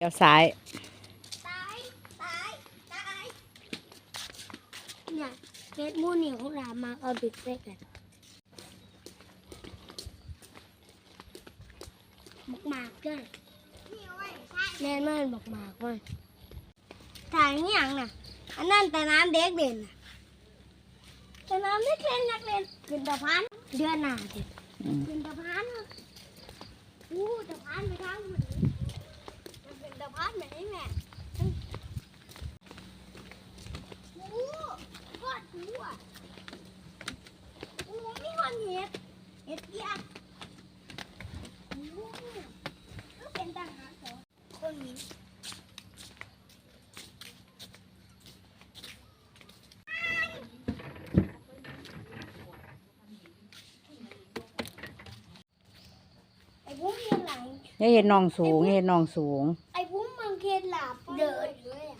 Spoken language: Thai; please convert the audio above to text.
เดี๋ยวซ้าย ตายตายตายเนี่ยเฟซมูนี่ของเรามาเอาบิ๊กเฟซกันบอกหมากด้วยแน่นอนบอกหมากว่าถ่ายนี่ยังน่ะ อันนั้นแต่น้ำเด็กเด่นน่ะแต่น้ำเด็กเล่นนักเล่นขึ้นตะพานเดือนหน้าสิอืมขึ้นตะพานน่ะอู้ตะพานไปทางไหนมันเป็นตะพานไหนแม่อู้กอดหูอะอู้มีคนเห็ด เห็ดเกียร์อู้ก็เป็นทหารสองคนนี้ไอ้วุ้มยังหลัง อย่าเห็นน้องสูงอย่าเห็นน้องสูง ไอ้วุ้มมันเคล็ดหลับเดินเลยอะ